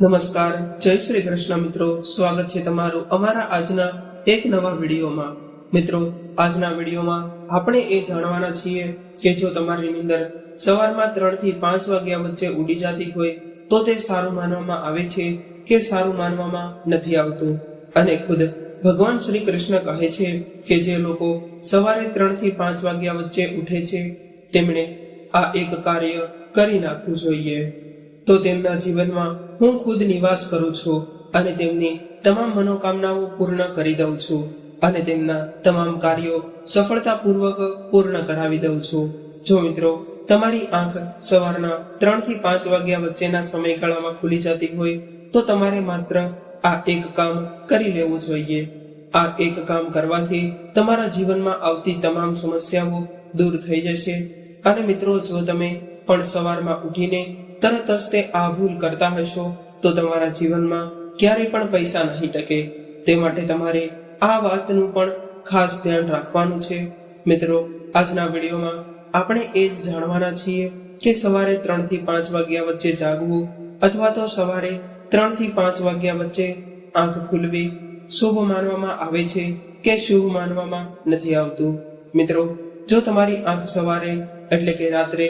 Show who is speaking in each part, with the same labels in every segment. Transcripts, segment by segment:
Speaker 1: નમસ્કાર, જય શ્રી કૃષ્ણ મિત્રો. સ્વાગત છે તમારું અમારા આજના એક નવા વિડીયોમાં. મિત્રો, આજના વિડીયોમાં આપણે એ જાણવાના છીએ કે જો તમારી નીંદર સવારમાં ત્રણથી પાંચ વાગ્યા વચ્ચે ઉડી જતી હોય, તો તે સારું માનવામાં આવે છે કે સારું માનવામાં નથી આવતું? અને ખુદ ભગવાન શ્રી કૃષ્ણ કહે છે કે જે લોકો સવારે ત્રણથી પાંચ વાગ્યા વચ્ચે ઉઠે છે, તેમણે આ એક કાર્ય કરી નાખવું જોઈએ. તો તેમના જીવનમાં હું ખુદ નિવાસ કરું છું અને તેમની તમામ મનોકામનાઓ પૂર્ણ કરી દઉં છું અને તેમના તમામ કાર્યો સફળતાપૂર્વક પૂર્ણ કરાવી દઉં છું. જો મિત્રો, તમારી આંખ સવારના ત્રણથી પાંચ વાગ્યા વચ્ચેના સમયગાળામાં ખુલી જતી હોય, તો તમારે માત્ર આ એક કામ કરી લેવું જોઈએ. આ એક કામ કરવાથી તમારા જીવનમાં આવતી તમામ સમસ્યાઓ દૂર થઈ જશે. અને મિત્રો, જો તમે પણ સવારમાં ઉઠીને તરત જ તે આ ભૂલ કરતા હશો, તો તમારા જીવનમાં ક્યારેય પણ પૈસા નહીં ટકે. તે માટે તમારે આ વાતનું પણ ખાસ ધ્યાન રાખવાનું છે. મિત્રો, આજના વિડીયોમાં આપણે એ જ જાણવાના છીએ કે સવારે ત્રણથી પાંચ વાગ્યા વચ્ચે જાગવું અથવા તો સવારે ત્રણથી પાંચ વાગ્યા વચ્ચે આંખ ખુલવી શુભ માનવામાં આવે છે કે શુભ માનવામાં નથી આવતું. મિત્રો, જો તમારી આંખ સવારે એટલે કે રાત્રે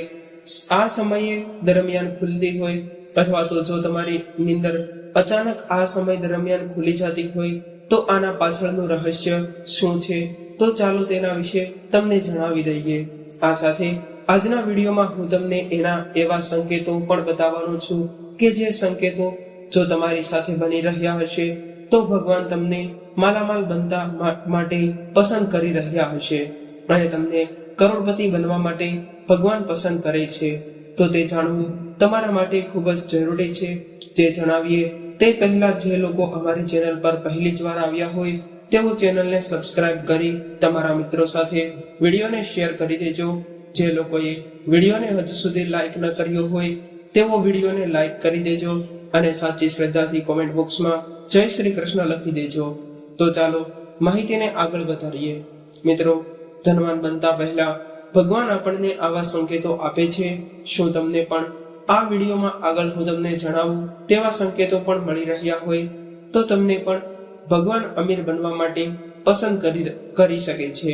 Speaker 1: આ સમયે દરમિયાન ખુલતી હોય અથવા તો જો તમારી નીંદર અચાનક આ સમય દરમિયાન ખુલી જતી હોય તો આના પાછળનું રહસ્ય શું છે, તો ચાલો તેના વિશે તમને જણાવી દઈએ. આ સાથે આજના વિડીયોમાં હું તમને એના એવા સંકેતો પણ બતાવવાનો છું કે જે સંકેતો જો તમારી સાથે બની રહ્યા હશે, તો ભગવાન તમને માલામાલ બનતા માટે પસંદ કરી રહ્યા હશે અને તમને કરોડપતિ બનવા માટે ભગવાન પસંદ કરે છે, તો તે જાણવું તમારા માટે ખૂબ જ જરૂરી છે. જે જણાવીએ, તે પહેલા જે લોકો અમારી ચેનલ પર પહેલી જ વાર આવ્યા હોય, તેઓ ચેનલને સબસ્ક્રાઇબ કરી તમારા મિત્રો સાથે વિડીયોને શેર કરી દેજો. જે લોકોએ વિડીયોને હજુ સુધી લાઈક ન કર્યો હોય, તેઓ વિડીયોને લાઈક કરી દેજો અને સાચી શ્રદ્ધાથી કોમેન્ટ બોક્સમાં જય શ્રી કૃષ્ણ લખી દેજો. તો ચાલો, માહિતીને આગળ વધારીએ. મિત્રો ધનવાન બનતા પહેલા ભગવાન આપણને આવા સંકેતો આપે છે. શું તમને પણ આ વિડીયોમાં આગળ હું તમને જણાવું, તેવા સંકેતો પણ મળી રહ્યા હોય, તો તમને પણ ભગવાન અમીર બનવા માટે પસંદ કરી કરી શકે છે.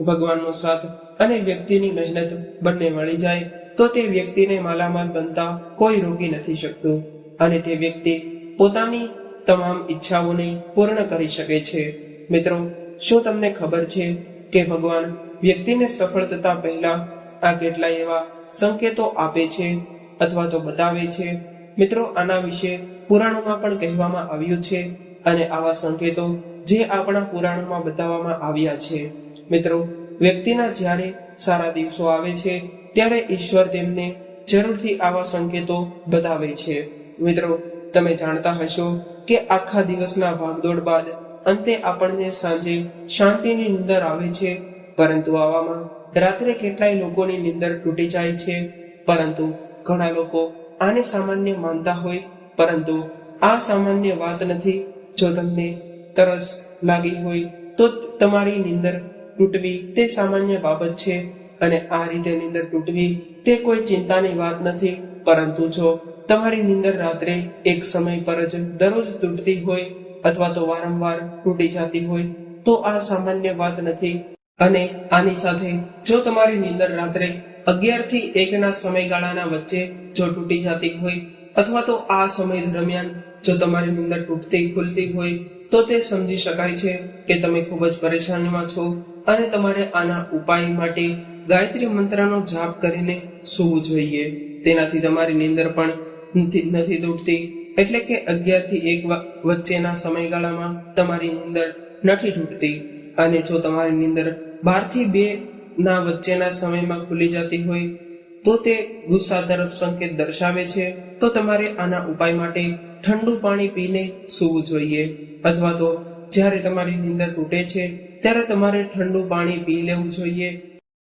Speaker 1: ભગવાનનો સાથ અને વ્યક્તિની મહેનત બંને મળી જાય, તો તે વ્યક્તિને માલામાલ બનતા કોઈ રોકી નથી શકતું અને તે વ્યક્તિ પોતાની તમામ ઈચ્છાઓને પૂર્ણ કરી શકે છે. મિત્રો, શું તમને ખબર છે કે ભગવાન, વ્યક્તિને સફળ થતા પહેલા આ કેટલાય એવા સંકેતો આપે છે અથવા તો બતાવે છે? મિત્રો, આના વિશે પુરાણોમાં પણ કહેવામાં આવ્યું છે અને આવા સંકેતો જે આપણા પુરાણોમાં બતાવવામાં આવ્યા છે. મિત્રો, વ્યક્તિના જ્યારે સારા દિવસો આવે છે, ત્યારે ઈશ્વર તેમને જરૂરથી આવા સંકેતો બતાવે છે. મિત્રો, તમે જાણતા હશો કે આખા દિવસના ભાગદોડ બાદ અંતે આપણને સાંજે શાંતિની નિંદર આવે છે. પરંતુ આવામાં રાત્રે કેટલાય લોકોની નિંદર તૂટી જાય છે. પરંતુ ઘણા લોકો આને સામાન્ય માનતા હોય. પરંતુ આ સામાન્ય વાત નથી. જો તમને તરસ લાગી હોય તો તમારી નિંદર તૂટવી તે સામાન્ય બાબત છે. અને આ રીતે નિંદર તૂટવી તે કોઈ ચિંતાની વાત નથી. પરંતુ જો તમારી નિંદર રાત્રે એક સમય પર જ દરરોજ તૂટતી હોય અથવા તો વારંવાર તૂટી જતી હોય, તો આ સામાન્ય વાત નથી. અને આની સાથે, જો તમારી નિંદર રાત્રે અગિયારથી એકના સમયગાળાના વચ્ચે જો તૂટી જતી હોય, અથવા તો આ સમય દરમિયાન જો તમારી નિંદર તૂટતી ખુલતી હોય, તો તે સમજી શકાય છે કે તમે ખૂબ જ પરેશાનીમાં છો અને તમારે આના ઉપાય માટે ગાયત્રી મંત્રનો જાપ કરીને સૂવું જોઈએ. તેનાથી તમારી નિંદર પણ નથી તૂટતી. એટલે કે અગિયારથી એક વચ્ચેના સમયગાળામાં તમારી નિંદર નથી તૂટતી. અને જો તમારી નિંદર બારથી બે ના વચ્ચેના સમયમાં ખુલી જતી હોય, તો તે ગુસ્સા તરફ સંકેત દર્શાવે છે, તો તમારે આના ઉપાય માટે ઠંડુ પાણી પીને સૂવું જોઈએ. અથવા તો જ્યારે તમારી નિંદર તૂટે છે, ત્યારે તમારે ઠંડુ પાણી પી લેવું જોઈએ.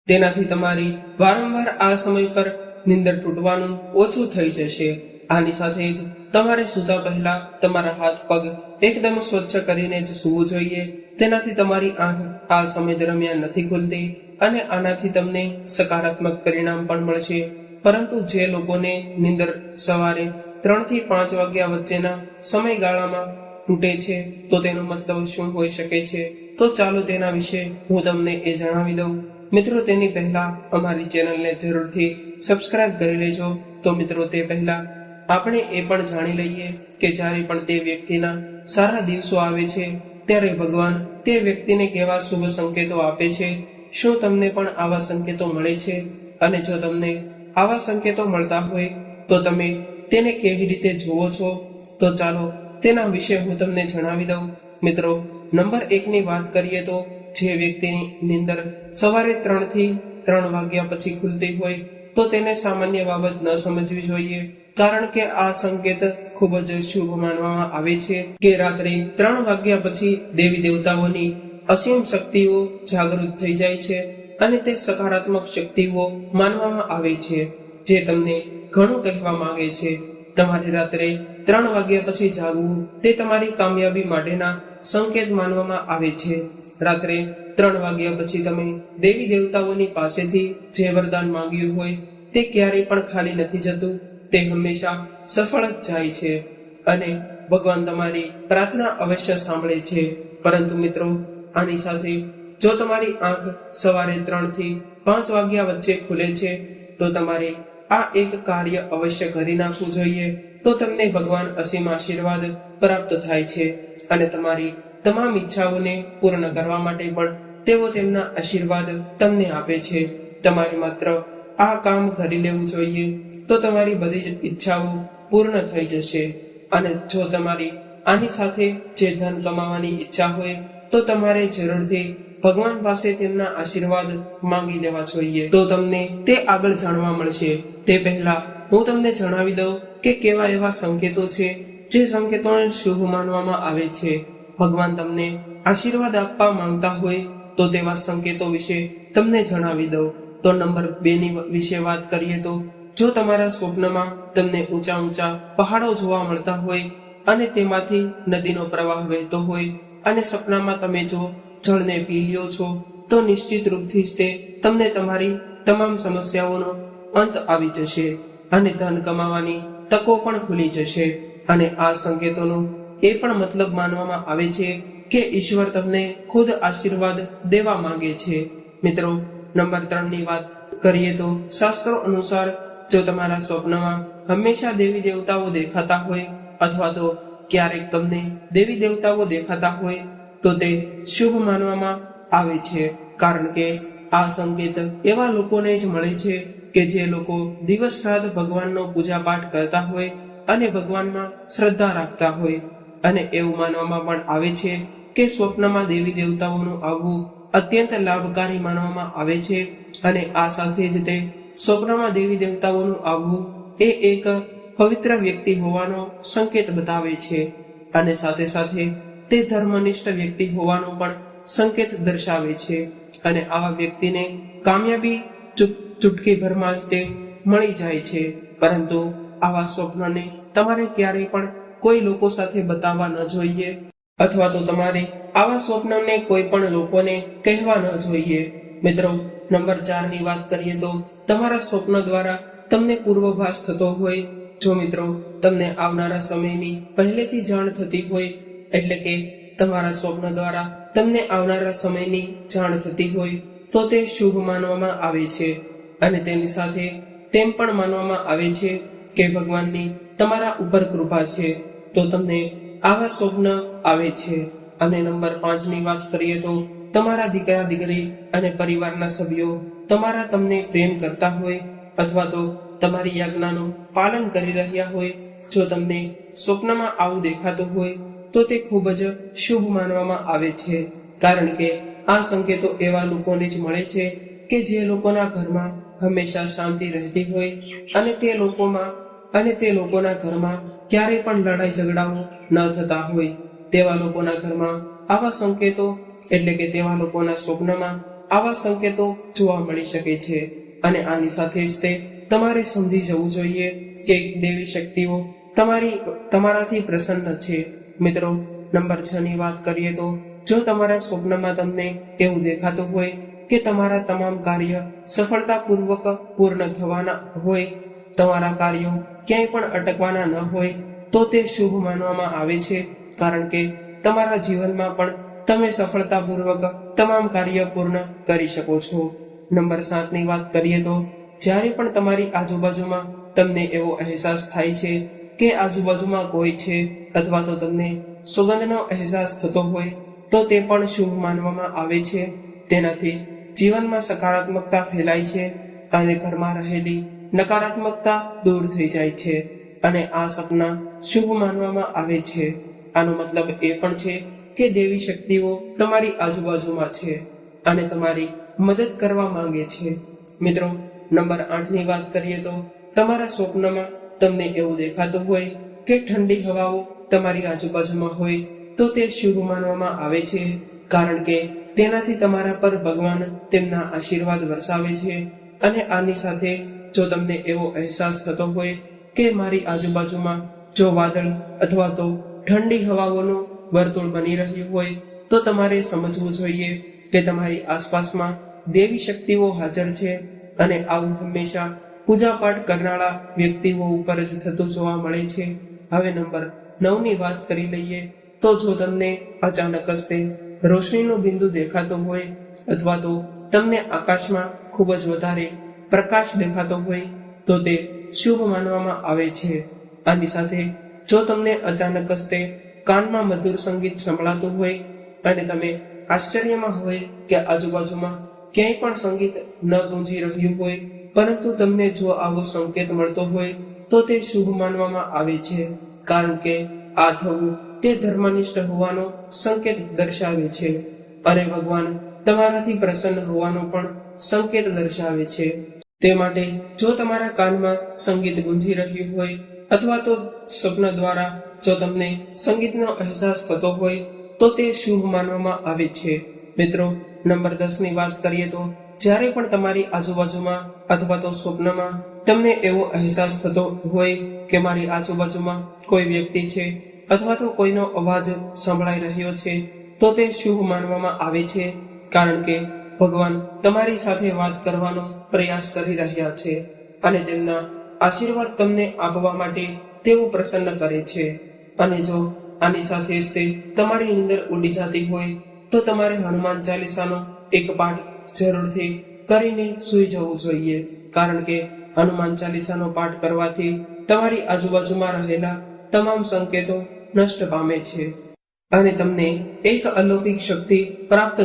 Speaker 1: તેનાથી તમારી વારંવાર આ સમય પર નિંદર તૂટવાનું ઓછું થઈ જશે. આની સાથે જ તમારે સૂતા પહેલા તમારા હાથ પગ એકદમ સ્વચ્છ કરીને જ સૂવું જોઈએ. તેનાથી તમારી આંખ આ સમય દરમિયાન નથી ખુલતી અને આનાથી તમને સકારાત્મક પરિણામ પણ મળશે. પરંતુ જે લોકોને નિંદર સવારે ત્રણથી પાંચ વાગ્યા વચ્ચેના સમયગાળામાં તૂટે છે, તો તેનો મતલબ શું હોઈ શકે છે? તો ચાલો તેના વિશે હું તમને એ જણાવી દઉં. મિત્રો, તેની પહેલા અમારી ચેનલને જરૂરથી સબસ્ક્રાઇબ કરી લેજો. તો મિત્રો, તે પહેલા આપણે એ પણ જાણી લઈએ કે જ્યારે પણ તે વ્યક્તિના સારા દિવસો આવે છે, ત્યારે ભગવાન તે વ્યક્તિને કેવા શુભ સંકેતો આપે છે, શું તમને પણ આવા સંકેતો મળે છે? અને જો તમને આવા સંકેતો મળતા હોય, તો તમે તેને કેવી રીતે જુઓ છો? તો ચાલો તેના વિશે હું તમને જણાવી દઉં. મિત્રો, નંબર એકની વાત કરીએ તો જે વ્યક્તિની નિંદર સવારે ત્રણથી ત્રણ વાગ્યા પછી ખુલતી હોય, તો તેને સામાન્ય બાબત ન સમજવી જોઈએ. કારણ કે આ સંકેત ખૂબ જ શુભ માનવામાં આવે છે કે રાત્રે ત્રણ વાગ્યા પછી દેવી દેવતાઓની અસીમ શક્તિઓ જાગૃત થઈ જાય છે અને તે સકારાત્મક શક્તિઓ માનવામાં આવે છે, જે તમને ઘણું કહેવા માંગે છે. તમારે રાત્રે ત્રણ વાગ્યા પછી જાગવું તે તમારી કામયાબી માટેના સંકેત માનવામાં આવે છે. રાત્રે ત્રણ વાગ્યા પછી તમે દેવી દેવતાઓની પાસેથી જે વરદાન માંગ્યું હોય તે ક્યારેય પણ ખાલી નથી જતું. તે હંમેશા સફળ જ જાય છે અને ભગવાન તમારી પ્રાર્થના અવશ્ય સાંભળે છે. પરંતુ મિત્રો, આની સાથે જો તમારી આંખ સવારે ત્રણથી પાંચ વાગ્યા વચ્ચે ખુલે છે, તો તમારે આ એક કાર્ય અવશ્ય કરી નાખવું જોઈએ. તો તમને ભગવાન અસીમ આશીર્વાદ પ્રાપ્ત થાય છે અને તમારી તમામ ઈચ્છાઓને પૂર્ણ કરવા માટે પણ તેઓ તેમના આશીર્વાદ તમને આપે છે. તમારે માત્ર આ કામ કરી લેવું જોઈએ, તો તમારી બધી જ ઈચ્છાઓ પૂર્ણ થઈ જશે. અને જો તમારી આની સાથે જે ધન કમાવાની ઈચ્છા હોય, તો તમારે જરૂરથી ભગવાન પાસે તેમના આશીર્વાદ માંગી લેવા જોઈએ. તો તમને તે આગળ જાણવા મળશે. તે પહેલા હું તમને જણાવી દઉં કે કેવા એવા સંકેતો છે, જે સંકેતોને શુભ માનવામાં આવે છે. ભગવાન તમને આશીર્વાદ આપવા માંગતા હોય, તો તેવા સંકેતો વિશે તમને જણાવી દઉં. તો નંબર બે ની વિશે વાત કરીએ તો, જો તમારા સ્વપ્નમાં તમને ઊંચા ઊંચા પહાડો જોવા મળતા હોય અને તેમાંથી નદીનો પ્રવાહ વહેતો હોય અને સપનામાં તમે જો જળને પી લ્યો છો, તો નિશ્ચિત રૂપથી જ તે તમને તમારી તમામ સમસ્યાઓનો અંત આવી જશે અને ધન કમાવાની તકો પણ ખુલી જશે. અને આ સંકેતોનો એ પણ મતલબ માનવામાં આવે છે કે ઈશ્વર તમને ખુદ આશીર્વાદ દેવા માંગે છે. મિત્રો નંબર ત્રણની વાત કરીએ તો શાસ્ત્રો અનુસાર જો તમારા સ્વપ્નમાં હંમેશા દેવી દેવતાઓ દેખાતા હોય અથવા તો ક્યારેક તમને દેવી દેવતાઓ દેખાતા હોય, તો તે શુભ માનવામાં આવે છે. કારણ કે આ સંકેત એવા લોકોને જ મળે છે કે જે લોકો દિવસ રાત ભગવાનનો પૂજા પાઠ કરતા હોય અને ભગવાનમાં શ્રદ્ધા રાખતા હોય. અને એવું માનવામાં પણ આવે છે કે સ્વપ્નમાં દેવી દેવતાઓનું આવવું અત્યંત લાભકારી માનવામાં આવે છે અને આ સાથે જ તે સ્વપ્નમાં દેવી દેવતાઓનું આવવું એ એક પવિત્ર વ્યક્તિ હોવાનો સંકેત બતાવે છે. અને સાથે સાથે તે ધર્મનિષ્ઠ વ્યક્તિ હોવાનો પણ સંકેત દર્શાવે છે. અને આવા વ્યક્તિને કામયાબી ચૂટકીભરમાં જ તે મળી જાય છે. પરંતુ આવા સ્વપ્નને તમારે ક્યારેય પણ કોઈ લોકો સાથે બતાવવા ન જોઈએ. અથવા તો તમારે આવા સ્વપ્નને કોઈ પણ લોકોને કહેવા ન જોઈએ. મિત્રો, નંબર ચારની વાત કરીએ તો તમારા સ્વપ્ન દ્વારા તમને પૂર્વભાસ થતો હોય. જો મિત્રો, તમને આવનારા સમયની પહેલેથી જાણ થતી હોય, એટલે કે તમારા સ્વપ્ન દ્વારા તમને આવનારા સમયની જાણ થતી હોય, તો તે શુભ માનવામાં આવે છે. અને તેની સાથે તેમ પણ માનવામાં આવે છે કે ભગવાનની તમારા ઉપર કૃપા છે. તો તમને આવા સ્વપ્ન આવે છે. અને નંબર પાંચની વાત કરીએ તો તમારા દીકરા, દીકરી અને પરિવારના સભ્યો તમારા તમને પ્રેમ કરતા હોય અથવા તો તમારી યાજ્ઞાનું પાલન કરી રહ્યા હોય, જો તમને સ્વપ્નમાં આવું દેખાતું હોય, તો તે ખૂબ જ શુભ માનવામાં આવે છે. કારણ કે આ સંકેતો એવા લોકોને જ મળે છે કે જે લોકોના ઘરમાં હંમેશા શાંતિ રહેતી હોય અને તે લોકોમાં અને તે લોકોના ઘરમાં ક્યારેય પણ લડાઈ ઝઘડાઓ ન થતા હોય તેવા લોકોના ઘરમાં આવા સંકેતો, એટલે કે તેવા લોકોના સ્વપ્નમાં આવા સંકેતો જોવા મળી શકે છે. અને આની સાથે જ તે તમારે સમજી જવું જોઈએ કે દેવી શક્તિઓ તમારી, તમારાથી પ્રસન્ન છે. મિત્રો, નંબર છ ની વાત કરીએ તો, જો તમારા સ્વપ્નમાં તમને એવું દેખાતું હોય કે તમારા તમામ કાર્ય સફળતાપૂર્વક પૂર્ણ થવાના હોય, તમારા કાર્યો ક્યાંય પણ અટકવાના ન હોય તો તે શુભ માનવામાં આવે છે, કારણ કે તમારા જીવનમાં પણ તમે સફળતાપૂર્વક તમામ કાર્ય પૂર્ણ કરી શકો છો. નંબર સાતની વાત કરીએ તો, જ્યારે પણ તમારી આજુબાજુમાં તમને એવો અહેસાસ થાય છે કે આજુબાજુમાં કોઈ છે અથવા તો તમને સુગંધનો અહેસાસ થતો હોય, તો તે પણ શુભ માનવામાં આવે છે. તેનાથી જીવનમાં સકારાત્મકતા ફેલાય છે અને ઘરમાં રહેલી નકારાત્મકતા દૂર થઈ જાય છે. અને આ સપના શુભ માનવામાં આવે છે. આનો મતલબ એ પણ છે કે દેવી શક્તિઓ તમારી આજુબાજુમાં છે અને તમારી મદદ કરવા માંગે છે. મિત્રો, નંબર આઠની વાત કરીએ તો તમારા સ્વપ્નમાં તમને એવું દેખાતું હોય કે ઠંડી હવાઓ તમારી આજુબાજુમાં હોય તો તે શુભ માનવામાં આવે છે. કારણ કે તેનાથી તમારા પર ભગવાન તેમના આશીર્વાદ વરસાવે છે અને આની સાથે જો તમને એવો અહેસાસ થતો હોય કે મારી આજુબાજુમાં જો વાદળ અથવા તો ઠંડી હવાઓનું વર્તુળ બની રહ્યું હોય, તો તમારે સમજવું જોઈએ કે તમારી આસપાસમાં દેવી શક્તિઓ હાજર છે અને આવું હંમેશા પૂજાપાઠ કરનારા વ્યક્તિઓ ઉપર જ થતું જોવા મળે છે. હવે નંબર નવની વાત કરી લઈએ, તો જો તમને અચાનક જ તે રોશનીનું બિંદુ દેખાતું હોય અથવા તો તમને આકાશમાં ખૂબ જ વધારે પ્રકાશ દેખાતો હોય, તો તે શુભ માનવામાં આવે છે. આની સાથે જો તમને અચાનક જ તે કાનમાં મધુર સંગીત સંભળાતું હોય અને તમે આશ્ચર્યમાં હોય કે આજુબાજુમાં ક્યાંય પણ સંગીત ન ગુંજી રહ્યું હોય, પરંતુ તમને જો આવો સંકેત મળતો હોય, તો તે શુભ માનવામાં આવે છે. કારણ કે આ થવું તે ધર્મનિષ્ઠ હોવાનો સંકેત દર્શાવે છે. અને ભગવાન તમારાથી પ્રસન્ન હોવાનો પણ સંકેત દર્શાવે છે. તે માટે જો તમારા કાનમાં સંગીત ગુંજી રહ્યું હોય, અથવા તો સ્વપ્ન દ્વારા જો તમને સંગીતનો અહેસાસ થતો હોય, તો તે શુભ માનવામાં આવે છે. મિત્રો, નંબર દસની વાત કરીએ તો, જ્યારે પણ તમારી આજુબાજુમાં અથવા તો સ્વપ્નમાં તમને એવો અહેસાસ થતો હોય કે મારી આજુબાજુમાં કોઈ વ્યક્તિ છે, અથવા તો કોઈનો અવાજ સંભળાઈ રહ્યો છે, તો તે શુભ માનવામાં આવે છે. કારણ કે ભગવાન તમારી સાથે વાત કરવાનો પ્રયાસ કરી રહ્યા છે અને તેમના આશીર્વાદ તમને આપવા માટે તેઓ પ્રસન્ન કરે છે. અને જો આની સાથે જ તે તમારી અંદર ઉડી જતી હોય, તો તમારે હનુમાન ચાલીસાનો એક પાઠ જરૂરથી કરીને સૂઈ જવું જોઈએ. કારણ કે હનુમાન ચાલીસાનો પાઠ કરવાથી તમારી આજુબાજુમાં રહેલા તમામ સંકેતો નષ્ટ પામે છે અને તમને એક અલૌકિક શક્તિ પ્રાપ્ત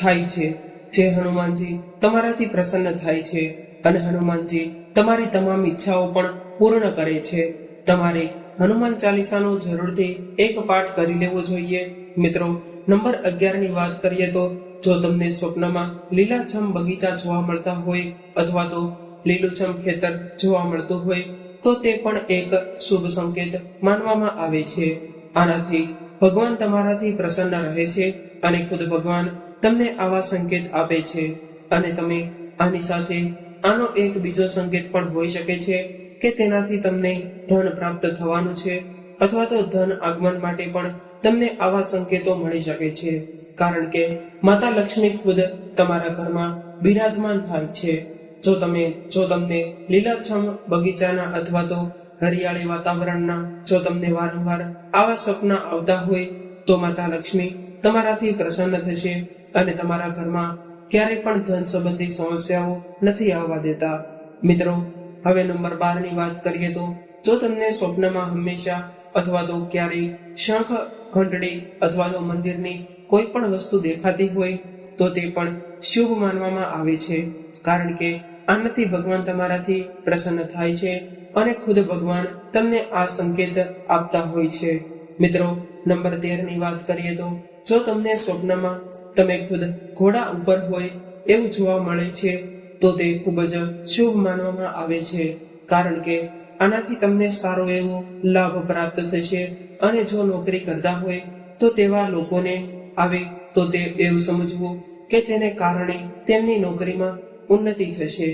Speaker 1: થાય છે. જે હનુમાનજી તમારાથી પ્રસન્ન થાય છે અને હનુમાનજી તમારી તમામ ઈચ્છાઓ પણ પૂર્ણ કરે છે. તમારે હનુમાન ચાલીસાનો જરૂરથી એક પાઠ કરી લેવો જોઈએ. મિત્રો, નંબર અગિયારની વાત કરીએ તો જો તમને સ્વપ્નમાં લીલાછમ બગીચા જોવા મળતા હોય અથવા તો લીલુંછમ ખેતર જોવા મળતું હોય, તો તે પણ એક શુભ સંકેત માનવામાં આવે છે. આનાથી ભગવાન તમારાથી પ્રસન્ન રહે છે અને ખુદ ભગવાન તમને આવા સંકેત આપે છે અને તમે આની સાથે આનો એક બીજો સંકેત પણ હોઈ શકે છે કે તેનાથી તમને ધન પ્રાપ્ત થવાનું છે અથવા તો ધન આગમન માટે પણ તમને આવા સંકેતો મળી શકે છે. કારણ કે માતા લક્ષ્મી ખુદ તમારા ઘરમાં બિરાજમાન થાય છે. જો તમે, જો તમને લીલાછમ બગીચાના અથવા તો હરિયાળી વાતાવરણના, જો તમને વારંવાર આવા સપના આવતા હોય, તો માતા લક્ષ્મી તમારાથી પ્રસન્ન થશે અને તમારા ઘરમાં ક્યારેય પણ ધન સંબંધી સમસ્યાઓ નથી આવવા દેતા. મિત્રો, હવે નંબર બારની વાત કરીએ તો, જો તમને સ્વપ્નમાં હંમેશા અથવા તો ક્યારેય શંખ ઘંટડી અથવા તો મંદિરની કોઈ પણ વસ્તુ દેખાતી હોય, તો તે પણ શુભ માનવામાં આવે છે. કારણ કે આનાથી ભગવાન તમારાથી પ્રસન્ન થાય છે અને ખુદ ભગવાન તમને આ સંકેત આપતા હોય છે. મિત્રો, નંબર તેરની વાત કરીએ તો, જો તમને સ્વપ્નમાં તમે ખુદ ઘોડા ઉપર હોય એવું જોવા મળે છે, તો તે ખૂબ જ શુભ માનવામાં આવે છે, કારણ કે આનાથી તમને સારો એવો લાભ પ્રાપ્ત થશે અને જો નોકરી કરતા હોય તો તેવા લોકોને આવે તો તે એવું સમજવું કે તેને કારણે તેમની નોકરીમાં ઉન્નતિ થશે.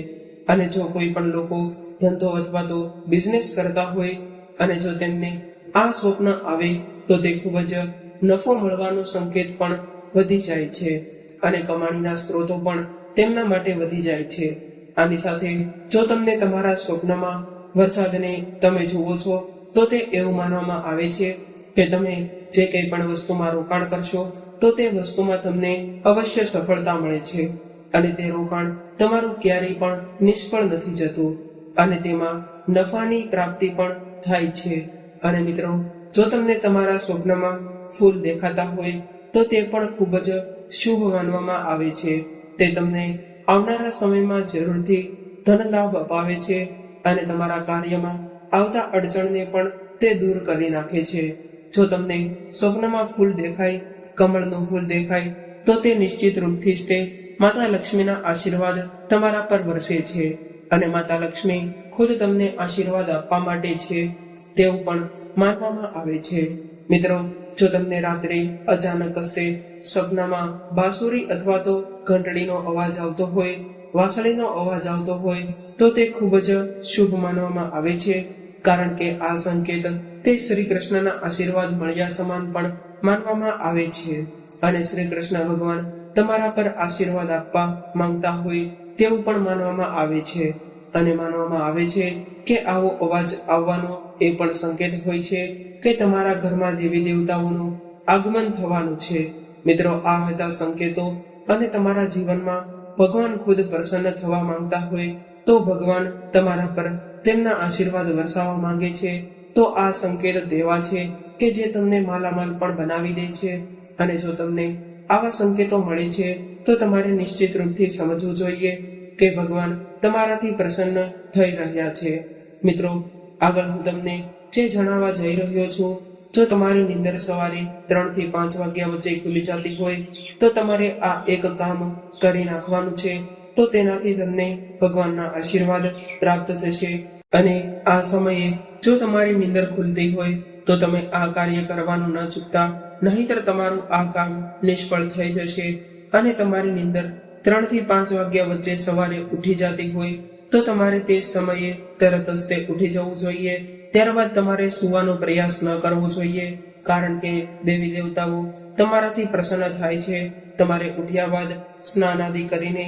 Speaker 1: અને જો કોઈ પણ લોકો ધંધો અથવા તો બિઝનેસ કરતા હોય અને જો તેમને આ સ્વપ્ન આવે તો તે ખૂબ જ નફો મળવાનો સંકેત પણ વધી જાય છે અને કમાણીના સ્ત્રોતો પણ તેમના માટે વધી જાય છે. આની સાથે જો તમને તમારા સ્વપ્નમાં વરસાદને તમે જુઓ છો, તો તે એવું માનવામાં આવે છે કે તમે જે કંઈ પણ વસ્તુમાં રોકાણ કરશો, તો તે વસ્તુમાં તમને અવશ્ય સફળતા મળે છે અને તે રોકાણ તમારું ક્યારેય પણ નિષ્ફળ નથી જતું અને તેમાં નફાની પ્રાપ્તિ પણ થાય છે. અને મિત્રો, જો તમને તમારા સ્વપ્નમાં ફૂલ દેખાતા હોય તો તે પણ ખૂબ જ શુભ માનવામાં આવે છે. તે તમને આવનારા સમયમાં જરૂરથી ધન લાભ અપાવે છે અને તમારા કાર્યમાં આવતા અડચણને પણ તે દૂર કરી નાખે છે. જો તમને સ્વપ્નમાં ફૂલ દેખાય, કમળનું ફૂલ દેખાય, તો તે નિશ્ચિત રૂપથી જ તે માતા લક્ષ્મીના આશીર્વાદ તમારા પર વરસે છે અને માતા લક્ષ્મી ખુદ તમને આશીર્વાદ આપવા માટે છે તેવું પણ માનવામાં આવે છે. મિત્રો જો તમને રાત્રે અચાનક હસ્તે સપનામાં બાંસુરી અથવા તો ઘંટડીનો અવાજ આવતો હોય, વાંસળીનો અવાજ આવતો હોય, તો તે ખૂબ જ શુભ માનવામાં આવે છે. કારણ કે આ સંકેત તે શ્રી કૃષ્ણના આશીર્વાદ મળ્યા સમાન પણ માનવામાં આવે છે. અને શ્રી કૃષ્ણ ભગવાન તમારા પર આશીર્વાદ આપવા માંગતા હોય તેવું પણ માનવામાં આવે છે. અને માનવામાં આવે છે કે આવો અવાજ આવવાનો એ પણ સંકેત હોય છે કે તમારા ઘરમાં દેવી દેવતાઓનું આગમન થવાનું છે. મિત્રો, આ હતા સંકેતો અને તમારા જીવનમાં ભગવાન ખુદ પ્રસન્ન થવા માંગતા હોય તો ભગવાન તમારા પર તેમના આશીર્વાદ વરસાવવા માંગે છે. તો આ સંકેત દેવા છે કે જે તમને માલામાલ પણ બનાવી દે છે. અને જો તમને આવા સંકેતો મળે છે, તો તમારે નિશ્ચિત રૂપથી સમજવું જોઈએ કે ભગવાન તમારાથી પ્રસન્ન થઈ રહ્યા છે. મિત્રો, આગળ હું તમને જે જણાવવા જઈ રહ્યો છું, જો તમારી નિંદર સવારે ત્રણથી પાંચ વાગ્યા વચ્ચે ખુલી ચાલતી હોય, તો તમારે આ એક કામ કરી નાખવાનું છે. તો તેનાથી તમને ભગવાનના આશીર્વાદ પ્રાપ્ત થશે. અને આ સમયે જો તમારી નિંદર ખુલતી હોય, તો તમે આ કાર્ય કરવાનું ન ચૂકતા, નહીંતર તમારું આ કામ નિષ્ફળ થઈ જશે અને તમારી નિંદર ત્રણથી પાંચ વાગ્યા વચ્ચે સવારે ઉઠી જતી હોય તો તમારે તે સમયે તરત જ તે ઉઠી જવું જોઈએ. ત્યારબાદ તમારે સુવાનો પ્રયાસ ન કરવો જોઈએ, કારણ કે દેવી દેવતાઓ તમારાથી પ્રસન્ન થાય છે. તમારે ઉઠ્યા બાદ સ્નાન આદિ કરીને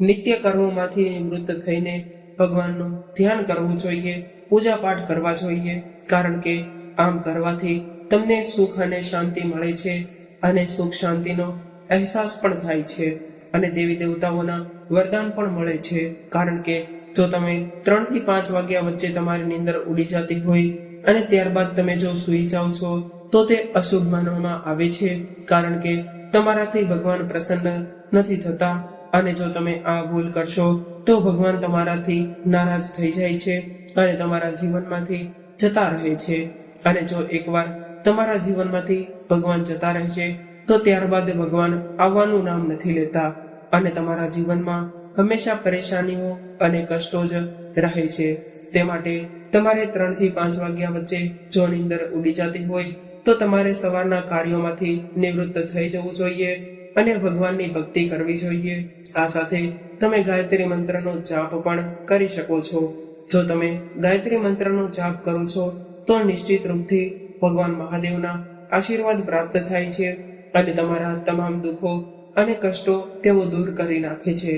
Speaker 1: નિત્ય કર્મોમાંથી નિવૃત્ત થઈને ભગવાનનું ધ્યાન કરવું જોઈએ, પૂજા પાઠ કરવા જોઈએ, કારણ કે આમ કરવાથી તમને સુખ અને શાંતિ મળે છે અને સુખ શાંતિનો અહેસાસ પણ થાય છે. અને દેવી દેવતાઓના વરદાન પણ મળે છે. કારણ કે જો તમે ત્રણથી પાંચ વાગ્યા વચ્ચે તમારી નીંદર ઉડી જતી હોય અને ત્યારબાદ તમે જો સૂઈ જાઓ છો, તો તે અશુભ માનવામાં આવે છે. કારણ કે તમારાથી ભગવાન પ્રસન્ન નથી થતા અને જો તમે આ ભૂલ કરશો, તો ભગવાન તમારાથી નારાજ થઈ જાય છે અને તમારા જીવનમાંથી જતા રહે છે. અને જો એકવાર તમારા જીવનમાંથી ભગવાન જતા રહે છે તો ત્યારબાદ ભગવાન આવવાનું નામ નથી લેતા અને તમારા જીવનમાં હંમેશા પરેશાનીઓ અને કષ્ટો જ રહે છે. તે માટે તમારે ત્રણથી પાંચ વાગ્યા વચ્ચે જો નીંદર ઉડી જતી હોય, તો તમારે સવારના કાર્યોમાંથી નિવૃત્ત થઈ જવું જોઈએ અને ભગવાનની ભક્તિ કરવી જોઈએ. આ સાથે તમે ગાયત્રી મંત્રનો જાપ પણ કરી શકો છો. જો તમે ગાયત્રી મંત્રનો જાપ કરો છો, તો નિશ્ચિત રૂપથી ભગવાન મહાદેવના આશીર્વાદ પ્રાપ્ત થાય છે. અને તમારા તમામ દુઃખો અને કષ્ટો તેઓ દૂર કરી નાખે છે.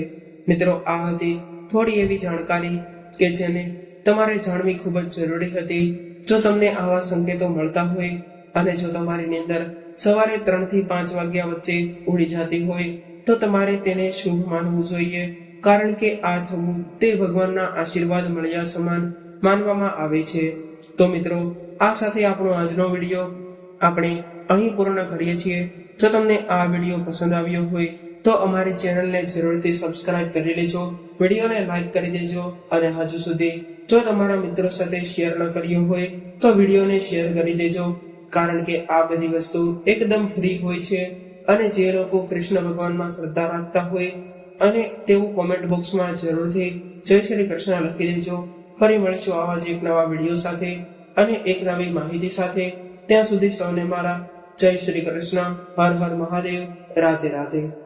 Speaker 1: મિત્રો, આ હતી થોડી એવી જાણકારી કે જેને તમારે જાણવી ખૂબ જ જરૂરી હતી. જો તમને આવા સંકેતો મળતા હોય અને જો તમારી નીંદર સવારે ત્રણથી પાંચ વાગ્યા વચ્ચે ઉડી જતી હોય, તો તમારે તેને શુભ માનવું જોઈએ, કારણ કે આ થવું તે ભગવાનના આશીર્વાદ મળ્યા સમાન માનવામાં આવે છે. તો મિત્રો, આ સાથે આપણો આજનો વીડિયો આપણે અહીં પૂર્ણ કરીએ છીએ. જો તમને આ વીડિયો પસંદ આવ્યો હોય, તો અમારી ચેનલને જરૂરથી સબસ્ક્રાઇબ કરી લેજો. વિડીયોને લાઇક કરી દેજો અને હજુ સુધી જો તમારા મિત્રો સાથે શેર ન કર્યો હોય, તો વિડીયોને શેર કરી દેજો. કારણ કે આ બધી વસ્તુ એકદમ ફ્રી હોય છે અને જે લોકો કૃષ્ણ ભગવાનમાં શ્રદ્ધા રાખતા હોય અને તેવું કોમેન્ટ બોક્સમાં જરૂરથી જય શ્રી કૃષ્ણ લખી દેજો. ફરી મળીશું આવા જ એક નવા વીડિયો સાથે અને એક નવી માહિતી સાથે. ત્યાં સુધી સૌને મારા જય શ્રી કૃષ્ણ હર હર મહાદેવ રાધે રાધે.